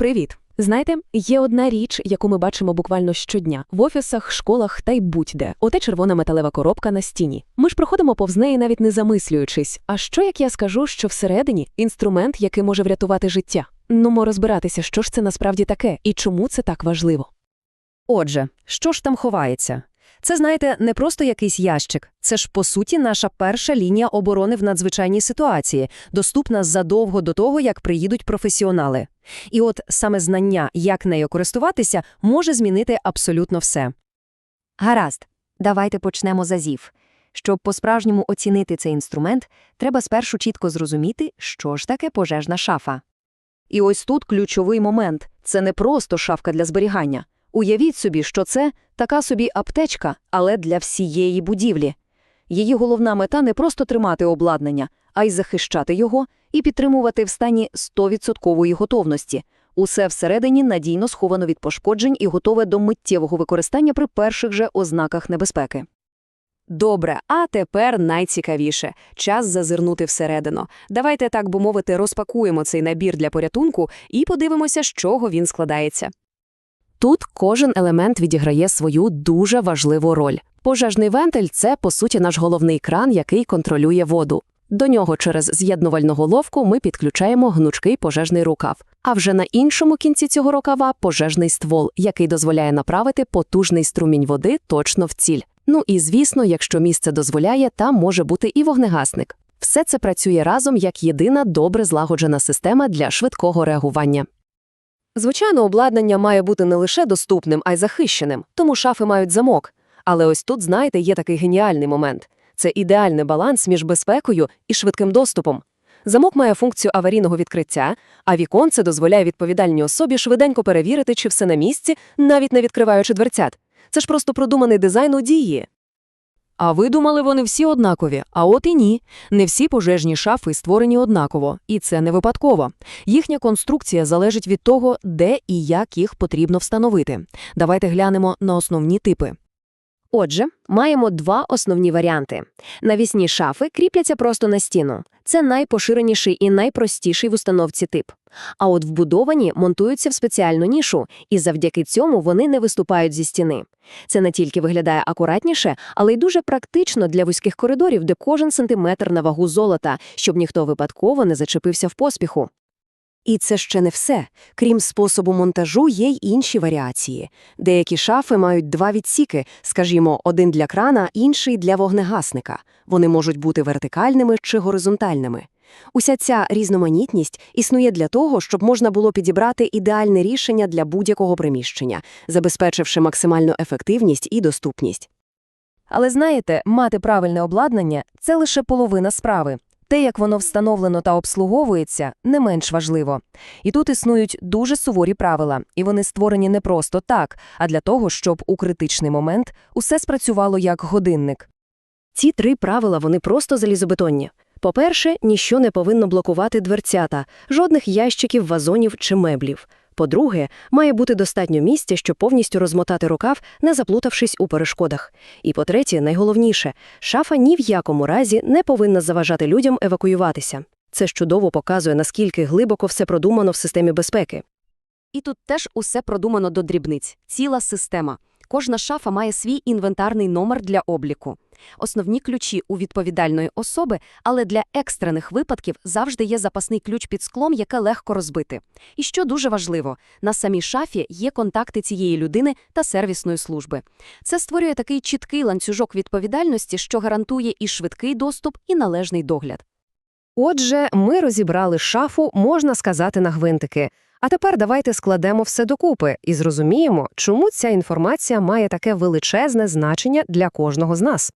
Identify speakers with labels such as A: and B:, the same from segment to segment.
A: Привіт! Знаєте, є одна річ, яку ми бачимо буквально щодня в офісах, школах та й будь-де. Оте червона металева коробка на стіні. Ми ж проходимо повз неї, навіть не замислюючись. А що як я скажу, що всередині інструмент, який може врятувати життя? Нумо розбиратися, що ж це насправді таке і чому це так важливо.
B: Отже, що ж там ховається? Це, знаєте, не просто якийсь ящик. Це ж, по суті, наша перша лінія оборони в надзвичайній ситуації, доступна задовго до того, як приїдуть професіонали. І от саме знання, як нею користуватися, може змінити абсолютно все.
C: Гаразд, давайте почнемо з азів. Щоб по-справжньому оцінити цей інструмент, треба спершу чітко зрозуміти, що ж таке пожежна шафа.
B: І ось тут ключовий момент – це не просто шафка для зберігання. Уявіть собі, що це така собі аптечка, але для всієї будівлі. Її головна мета не просто тримати обладнання, а й захищати його і підтримувати в стані 100% готовності. Усе всередині надійно сховано від пошкоджень і готове до миттєвого використання при перших же ознаках небезпеки. Добре, а тепер найцікавіше – час зазирнути всередину. Давайте, так би мовити, розпакуємо цей набір для порятунку і подивимося, з чого він складається. Тут кожен елемент відіграє свою дуже важливу роль. Пожежний вентиль – це, по суті, наш головний кран, який контролює воду. До нього через з'єднувальну головку ми підключаємо гнучкий пожежний рукав. А вже на іншому кінці цього рукава – пожежний ствол, який дозволяє направити потужний струмінь води точно в ціль. Ну і, звісно, якщо місце дозволяє, там може бути і вогнегасник. Все це працює разом як єдина добре злагоджена система для швидкого реагування. Звичайно, обладнання має бути не лише доступним, а й захищеним, тому шафи мають замок. Але ось тут, знаєте, є такий геніальний момент. Це ідеальний баланс між безпекою і швидким доступом. Замок має функцію аварійного відкриття, а віконце дозволяє відповідальній особі швиденько перевірити, чи все на місці, навіть не відкриваючи дверцят. Це ж просто продуманий дизайн у дії.
A: А ви думали, вони всі однакові? А от і ні. Не всі пожежні шафи створені однаково, і це не випадково. Їхня конструкція залежить від того, де і як їх потрібно встановити. Давайте глянемо на основні типи.
C: Отже, маємо два основні варіанти. Навісні шафи кріпляться просто на стіну. Це найпоширеніший і найпростіший в установці тип. А от вбудовані монтуються в спеціальну нішу, і завдяки цьому вони не виступають зі стіни. Це не тільки виглядає акуратніше, але й дуже практично для вузьких коридорів, де кожен сантиметр на вагу золота, щоб ніхто випадково не зачепився в поспіху.
B: І це ще не все. Крім способу монтажу, є й інші варіації. Деякі шафи мають два відсіки, скажімо, один для крана, інший для вогнегасника. Вони можуть бути вертикальними чи горизонтальними. Уся ця різноманітність існує для того, щоб можна було підібрати ідеальне рішення для будь-якого приміщення, забезпечивши максимальну ефективність і доступність.
C: Але знаєте, мати правильне обладнання це лише половина справи. Те, як воно встановлено та обслуговується, не менш важливо. І тут існують дуже суворі правила, і вони створені не просто так, а для того, щоб у критичний момент усе спрацювало як годинник.
B: Ці три правила вони просто залізобетонні. По-перше, ніщо не повинно блокувати дверцята, жодних ящиків, вазонів чи меблів. По-друге, має бути достатньо місця, щоб повністю розмотати рукав, не заплутавшись у перешкодах. І по-третє, найголовніше, шафа ні в якому разі не повинна заважати людям евакуюватися. Це чудово показує, наскільки глибоко все продумано в системі безпеки.
D: І тут теж усе продумано до дрібниць. Ціла система. Кожна шафа має свій інвентарний номер для обліку. Основні ключі у відповідальної особи, але для екстрених випадків завжди є запасний ключ під склом, яке легко розбити. І що дуже важливо, на самій шафі є контакти цієї людини та сервісної служби. Це створює такий чіткий ланцюжок відповідальності, що гарантує і швидкий доступ, і належний догляд.
B: Отже, ми розібрали шафу, можна сказати, на гвинтики. А тепер давайте складемо все докупи і зрозуміємо, чому ця інформація має таке величезне значення для кожного з нас.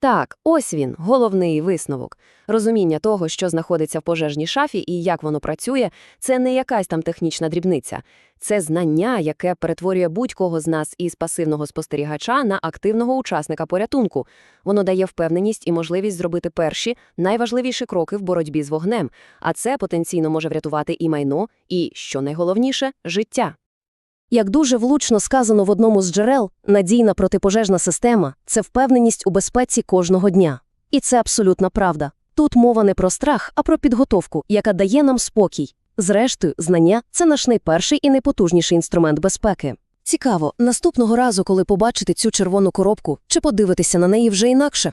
D: Так, ось він, головний висновок. Розуміння того, що знаходиться в пожежній шафі і як воно працює, це не якась там технічна дрібниця. Це знання, яке перетворює будь-кого з нас із пасивного спостерігача на активного учасника порятунку. Воно дає впевненість і можливість зробити перші, найважливіші кроки в боротьбі з вогнем, а це потенційно може врятувати і майно, і, що найголовніше, життя.
B: Як дуже влучно сказано в одному з джерел, надійна протипожежна система це впевненість у безпеці кожного дня. І це абсолютна правда. Тут мова не про страх, а про підготовку, яка дає нам спокій. Зрештою, знання це наш найперший і найпотужніший інструмент безпеки. Цікаво, наступного разу, коли побачите цю червону коробку, чи подивитися на неї вже інакше.